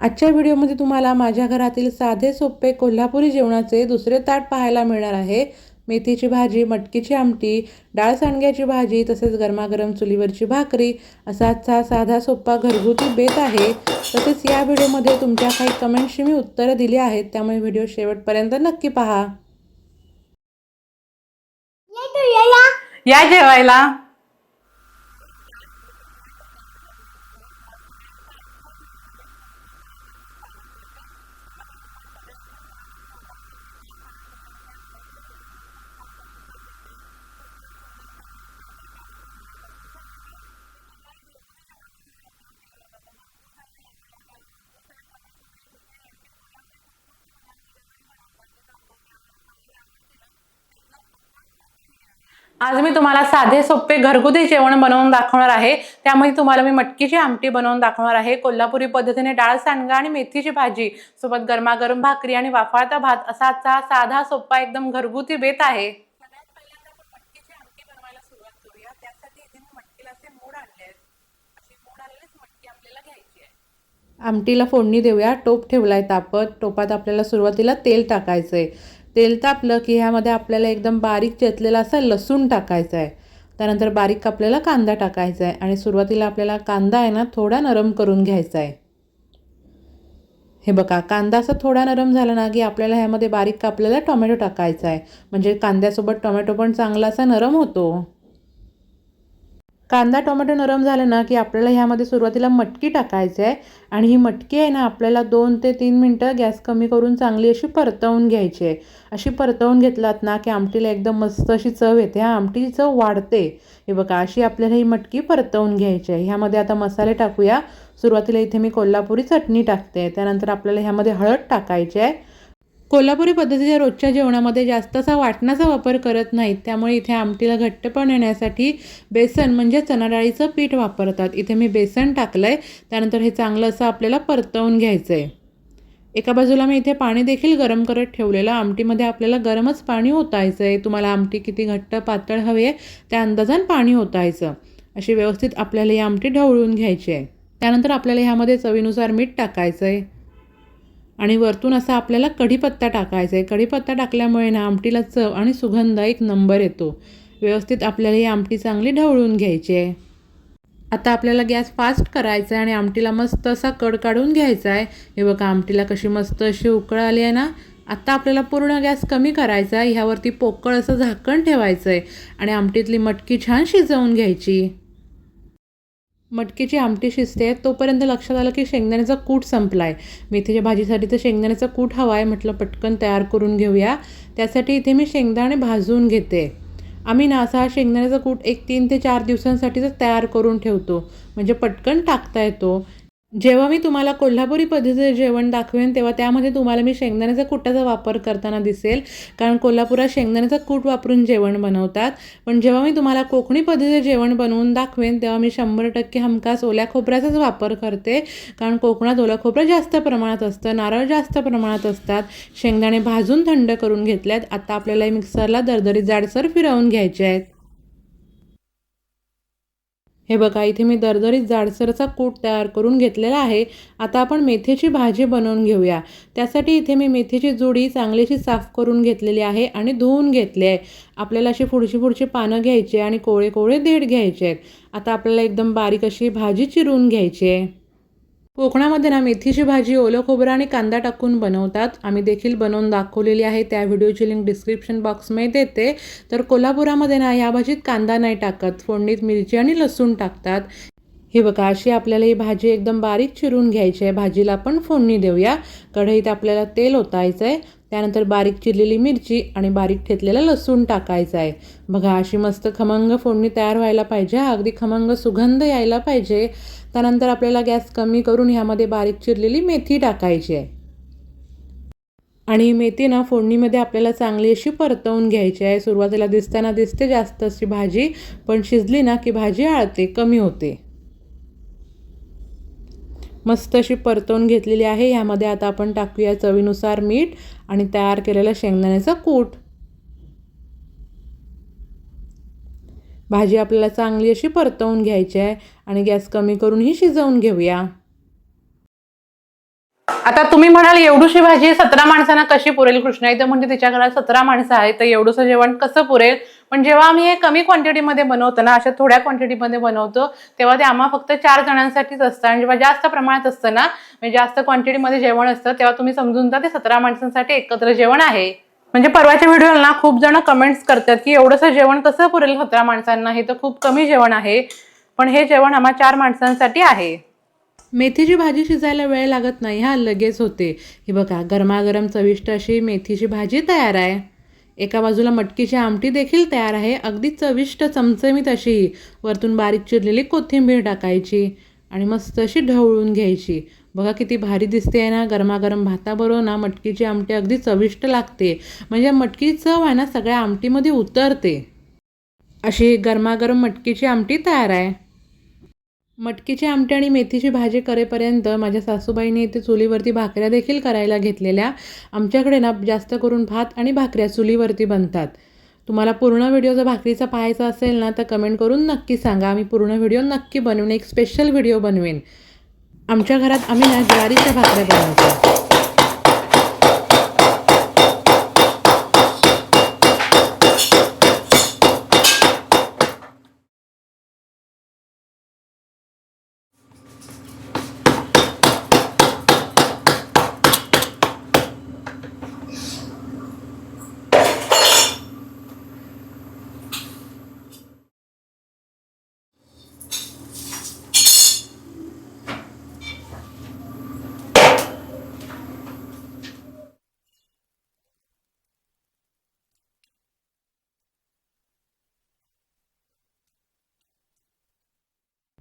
आजच्या व्हिडिओमध्ये तुम्हाला माझ्या घरातील साधे सोपे कोल्हापुरी जेवणाचे दुसरे ताट पाहायला मिळणार आहे. मेथीची भाजी मटकीची आमटी डाळ सांडग्याची भाजी तसेच गरमागरम चुलीवरची भाकरी असा आजचा साधा सोपा घरगुती बेत आहे. तसेच या व्हिडिओमध्ये तुमच्या काही कमेंट्सची मी उत्तरं दिली आहेत त्यामुळे व्हिडिओ शेवटपर्यंत नक्की पहा. या जेवायला. आज मी तुम्हाला साधे सोपे घरगुती जेवण बनवून दाखवणार आहे. त्यामध्ये तुम्हाला मी मटकीची आमटी बनवून दाखवणार आहे कोल्हापुरी पद्धतीने डाळ सांडगा आणि मेथीची भाजी सोबत गरमागरम भाकरी आणि वाफाळता भात. असा आजचा साधा सोपा एकदम घरगुती बेत आहे. आमटीला फोडणी देऊया. टोप ठेवलाय तापत. टोपात आपल्याला सुरुवातीला तेल टाकायचं आहे तेल तापलं की ह्यामध्ये आपल्याला एकदम बारीक चेतलेला असा लसूण टाकायचा आहे. त्यानंतर बारीक आपल्याला कांदा टाकायचा आहे आणि सुरुवातीला आपल्याला कांदा आहे ना थोडा नरम करून घ्यायचा आहे. हे बघा कांदा असा थोडा नरम झाला ना की आपल्याला ह्यामध्ये बारीक कापलेला टोमॅटो टाकायचा आहे. म्हणजे कांद्यासोबत टोमॅटो पण चांगला असा नरम होतो. कांदा टोमॅटो नरम झालं ना की आपल्याला ह्यामध्ये सुरुवातीला मटकी टाकायची आहे आणि ही मटकी आहे ना आपल्याला दोन ते तीन मिनटं गॅस कमी करून चांगली अशी परतवून घ्यायची आहे. अशी परतवून घेतलात ना की आमटीला एकदम मस्त अशी चव येते. ह्या आमटीची चव वाढते. हे बघा अशी आपल्याला ही मटकी परतवून घ्यायची आहे. ह्यामध्ये आता मसाले टाकूया. सुरुवातीला इथे मी कोल्हापुरी चटणी टाकते. त्यानंतर आपल्याला ह्यामध्ये हळद टाकायची आहे. कोल्हापुरी पद्धतीच्या रोजच्या जेवणामध्ये जास्त असा वाटणाचा वापर करत नाहीत. त्यामुळे इथे आमटीला घट्टपण येण्यासाठी बेसन म्हणजे चणाडाळीचं पीठ वापरतात. इथे मी बेसन टाकलं आहे त्यानंतर हे चांगलं असं आपल्याला परतवून घ्यायचं आहे एका बाजूला मी इथे पाणी देखील गरम करत ठेवलेलं. आमटीमध्ये आपल्याला गरमच पाणी ओतायचं आहे तुम्हाला आमटी किती घट्ट पातळ हवी आहे त्या अंदाजान पाणी ओतायचं. अशी व्यवस्थित आपल्याला ही आमटी ढवळून घ्यायची आहे. त्यानंतर आपल्याला ह्यामध्ये चवीनुसार मीठ टाकायचं आहे आणि वरतून असा आपल्याला कढीपत्ता टाकायचा आहे. कढीपत्ता टाकल्यामुळे ना आमटीला चव आणि सुगंध एक नंबर येतो. व्यवस्थित आपल्याला ही आमटी चांगली ढवळून घ्यायची आहे. आता आपल्याला गॅस फास्ट करायचा आहे आणि आमटीला मस्त असा कड काढून घ्यायचा आहे. हे बघा आमटीला कशी मस्त अशी उकळ आली आहे ना. आत्ता आपल्याला पूर्ण गॅस कमी करायचा आहे. ह्यावरती पोकळ असं झाकण ठेवायचं आहे. आणि आमटीतली मटकी छान शिजवून घ्यायची. मटकीची आमटी शिजते तोपर्यंत लक्षात आलं की शेंगदाण्याचा कूट संपला आहे मेथीच्या भाजीसाठी तर शेंगदाण्याचा कूट हवा आहे म्हटलं पटकन तयार करून घेऊया. त्यासाठी इथे मी शेंगदाणे भाजून घेते. आम्ही ना असा हा शेंगदाण्याचा कूट एक तीन ते चार दिवसांसाठीच तयार करून ठेवतो. म्हणजे पटकन टाकता येतो. जेव्हा मी तुम्हाला कोल्हापुरी पद्धतीचं जेवण दाखवेन तेव्हा त्यामध्ये तुम्हाला मी शेंगदाण्याचा कुटाचा वापर करताना दिसेल. कारण कोल्हापुरात शेंगदाण्याचा कूट वापरून जेवण बनवतात. पण जेव्हा मी तुम्हाला कोकणी पद्धतीचं जेवण बनवून दाखवेन तेव्हा मी शंभर टक्के हमखास ओल्या खोबऱ्याचाच वापर करते. कारण कोकणात ओला खोबरं जास्त प्रमाणात असतं नारळ जास्त प्रमाणात असतात. शेंगदाणे भाजून थंड करून घेतल्यात. आता आपल्याला मिक्सरला दरदरीत जाडसर फिरवून घ्यायचे आहेत. हे बघा इथे मी दरदरीत जाडसरचा कूट तयार करून घेतलेला आहे. आता आपण मेथीची भाजी बनवून घेऊया. त्यासाठी इथे मी मेथीची जुडी चांगलीशी साफ करून घेतलेली आहे आणि धुवून घेतली आहे. आपल्याला अशी पुढची पुढची पानं घ्यायची आणि कोळे कोळे देठ घ्यायचे आहेत. आता आपल्याला एकदम बारीक अशी भाजी चिरून घ्यायची आहे. कोकणामध्ये ना मेथीची भाजी ओलं खोबरं आणि कांदा टाकून बनवतात. आम्ही देखील बनवून दाखवलेली आहे. त्या व्हिडिओची लिंक डिस्क्रिप्शन बॉक्समध्ये देते तर कोल्हापुरामध्ये ना या भाजीत कांदा नाही टाकत. फोडणीत मिरची आणि लसूण टाकतात. हे बघा अशी आपल्याला ही भाजी एकदम बारीक चिरून घ्यायची आहे. भाजीला आपण फोडणी देऊया. कढईत आपल्याला तेल ओतायचं आहे त्यानंतर बारीक चिरलेली मिरची आणि बारीक ठेचलेला लसूण टाकायचा आहे. बघा अशी मस्त खमंग फोडणी तयार व्हायला पाहिजे. अगदी खमंग सुगंध यायला पाहिजे. त्यानंतर आपल्याला गॅस कमी करून ह्यामध्ये बारीक चिरलेली मेथी टाकायची आहे. आणि मेथी ना फोडणीमध्ये आपल्याला चांगली अशी परतवून घ्यायची आहे. सुरुवातीला दिसताना दिसते जास्त अशी भाजी पण शिजली ना की भाजी आळते कमी होते. मस्त अशी परतवून घेतलेली आहे. ह्यामध्ये आता आपण टाकूया चवीनुसार मीठ आणि तयार केलेलं शेंगदाण्याचं कूट. भाजी आपल्याला चांगली अशी परतवून घ्यायची आहे आणि गॅस कमी करून ही शिजवून घेऊया. आता तुम्ही म्हणाल एवढूशी भाजी सतरा माणसांना कशी पुरेल? कृष्णा इथं म्हणजे तिच्या घरात सतरा माणसं आहेत तर एवढंसं जेवण कसं पुरेल? पण जेव्हा आम्ही हे कमी क्वांटिटीमध्ये बनवतो ना अशा थोड्या क्वांटिटीमध्ये बनवतो तेव्हा ते आम्हा फक्त चार जणांसाठीच असतं. आणि जेव्हा जास्त प्रमाणात असतं ना म्हणजे जास्त क्वांटिटीमध्ये जेवण असतं तेव्हा तुम्ही समजून जा ते सतरा माणसांसाठी एकत्र जेवण आहे. म्हणजे परवाच्या व्हिडिओला ना खूप जण कमेंट्स करतात की एवढंसं जेवण कसं पुरेल सतरा माणसांना? हे तर खूप कमी जेवण आहे. पण हे जेवण आम्हा चार माणसांसाठी आहे. मेथीची भाजी शिजायला वेळ लागत नाही. हा लगेच होते. ही बघा गरमागरम चविष्ट अशी मेथीची भाजी तयार आहे. एका बाजूला मटकीची आमटी देखील तयार आहे. अगदी चविष्ट चमचमीत अशी. वरतून बारीक चिरलेली कोथिंबीर टाकायची आणि मस्त अशी ढवळून घ्यायची. बघा किती भारी दिसते आहे ना गरमागरम भाताबरोबर ना मटकीची आमटी अगदी चविष्ट लागते. म्हणजे मटकी चव आहे ना सगळ्या आमटीमध्ये उतरते. अशी गरमागरम मटकीची आमटी तयार आहे. मटकीची आमटी आणि मेथीची भाजी करेपर्यंत माझ्या सासूबाईने इथे चुलीवरती भाकऱ्या देखील करायला घेतलेल्या. आमच्याकडे ना जास्त करून भात आणि भाकऱ्या चुलीवरती बनतात. तुम्हाला पूर्ण व्हिडिओ जर भाकरीचा पाहायचा असेल ना तर कमेंट करून नक्की सांगा. आम्ही पूर्ण व्हिडिओ नक्की बनवून एक स्पेशल व्हिडिओ बनवेन. आमच्या घरात आम्ही ना ज्वारीच्या भाकऱ्या बनवतो.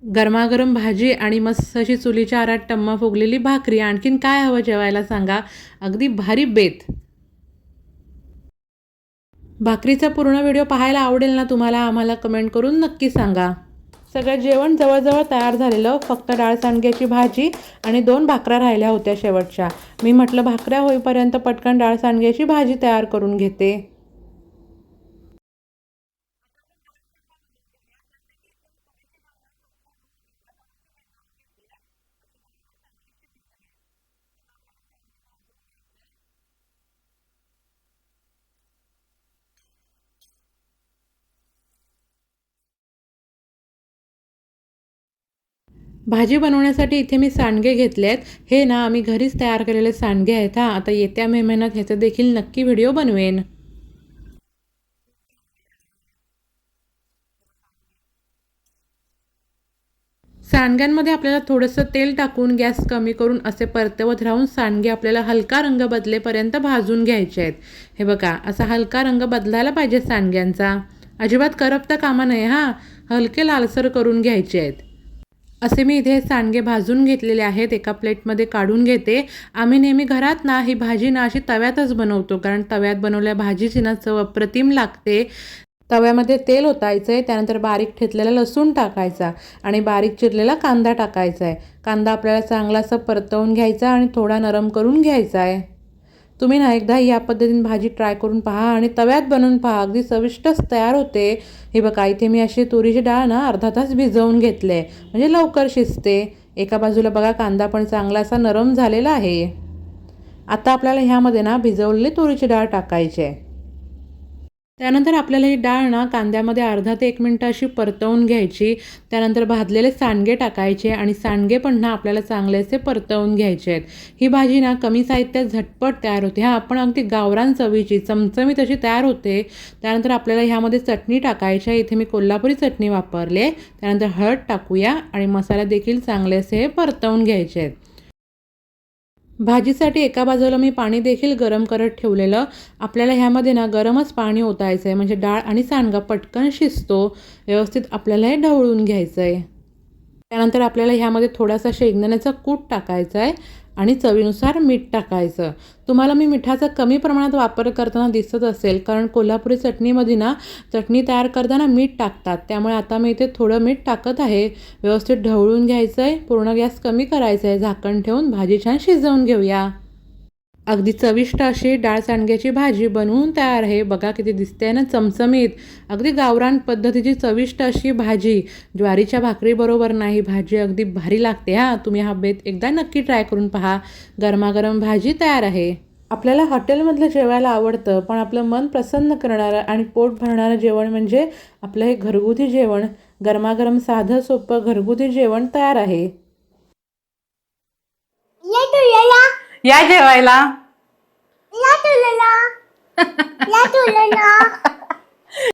गरमागरम भाजी आणि मस्त अशी चुलीच्या आरात टम्मा फुगलेली भाकरी आणखीन काय हवं जेवायला सांगा. अगदी भारी बेत. भाकरीचा पूर्ण व्हिडिओ पाहायला आवडेल ना तुम्हाला आम्हाला कमेंट करून नक्की सांगा. सगळं जेवण जवळजवळ तयार झालेलं फक्त डाळ सांडग्याची भाजी आणि दोन भाकऱ्या राहिल्या होत्या शेवटच्या. मी म्हटलं भाकऱ्या होईपर्यंत पटकन डाळ सांडग्याची भाजी तयार करून घेते. भाजी बनवण्यासाठी इथे मी सांडगे घेतले आहेत हे ना आम्ही घरीच तयार केलेले सांडगे आहेत हा. आता येत्या मे महिन्यात ह्याचा देखील नक्की व्हिडिओ बनवेन. सांडग्यांमध्ये आपल्याला थोडंसं तेल टाकून गॅस कमी करून असे परतवत राहून सांडगे आपल्याला हलका रंग बदलेपर्यंत भाजून घ्यायचे आहेत. हे बघा असा हलका रंग बदलायला पाहिजे सांडग्यांचा. अजिबात करपता कामा नये हां. हलके लालसर करून घ्यायचे आहेत. असे मी इथे सांडगे भाजून घेतलेले आहेत. एका प्लेटमध्ये काढून घेते. आम्ही नेहमी घरात ना ही भाजी ना अशी तव्यातच बनवतो. कारण तव्यात बनवल्या भाजीची ना चव अप्रतिम लागते. तव्यामध्ये तेल ओतायचं आहे त्यानंतर बारीक ठेचलेला लसूण टाकायचा आणि बारीक चिरलेला कांदा टाकायचा आहे कांदा आपल्याला चांगला असा परतवून घ्यायचा आणि थोडा नरम करून घ्यायचा आहे तुम्ही ना एकदा या पद्धतीने भाजी ट्राय करून पहा आणि तव्यात बनवून पहा. अगदी चविष्टच तयार होते. हे बघा इथे मी अशी तुरीची डाळ ना अर्धा तास भिजवून घेतले. म्हणजे लवकर शिजते. एका बाजूला बघा कांदा पण चांगला असा नरम झालेला आहे. आता आपल्याला ह्यामध्ये ना भिजवलेली तुरीची डाळ टाकायची आहे. त्यानंतर आपल्याला ही डाळ ना कांद्यामध्ये अर्धा ते एक मिनटं अशी परतवून घ्यायची. त्यानंतर भाजलेले सांडगे टाकायचे आणि सांडगे पण ना आपल्याला चांगले असे परतवून घ्यायचे आहेत. ही भाजी ना कमी साहित्यात झटपट तयार होते. हा आपण अगदी गावरान चवीची चमचमीत अशी तयार होते. त्यानंतर आपल्याला ह्यामध्ये चटणी टाकायची आहे. इथे मी कोल्हापुरी चटणी वापरले. त्यानंतर हळद टाकूया आणि मसाला देखील चांगले असे परतवून घ्यायचे आहेत. भाजीसाठी एका बाजूला मी पाणी देखील गरम करत ठेवलेलं. आपल्याला ह्यामध्ये ना गरमच पाणी ओतायचं आहे म्हणजे डाळ आणि सांडगा पटकन शिजतो. व्यवस्थित आपल्याला हे ढवळून घ्यायचं आहे त्यानंतर आपल्याला ह्यामध्ये थोडासा शेंगदाण्याचा कूट टाकायचा आहे आणि चवीनुसार मीठ टाकायचं. तुम्हाला मी मिठाचा कमी प्रमाणात वापर करताना दिसत असेल कारण कोल्हापुरी चटणीमध्ये ना चटणी तयार करताना मीठ टाकतात. त्यामुळे आता मी इथे थोडं मीठ टाकत आहे. व्यवस्थित ढवळून घ्यायचं आहे पूर्ण गॅस कमी करायचा आहे झाकण ठेवून भाजी छान शिजवून घेऊया. अगदी चविष्ट अशी डाळ सांडग्याची भाजी बनवून तयार आहे. बघा किती दिसते ना चमचमीत. अगदी गावरान पद्धतीची चविष्ट अशी भाजी. ज्वारीच्या भाकरीबरोबर नाही भाजी अगदी भारी लागते हा. तुम्ही हा बेत एकदा नक्की ट्राय करून पहा. गरमागरम भाजी तयार आहे. आपल्याला हॉटेलमधलं जेवायला आवडतं पण आपलं मन प्रसन्न करणारं आणि पोट भरणारं जेवण म्हणजे आपलं हे घरगुती जेवण. गरमागरम साधं सोपं घरगुती जेवण तयार आहे. या जेवायला. या तुला. या तुला.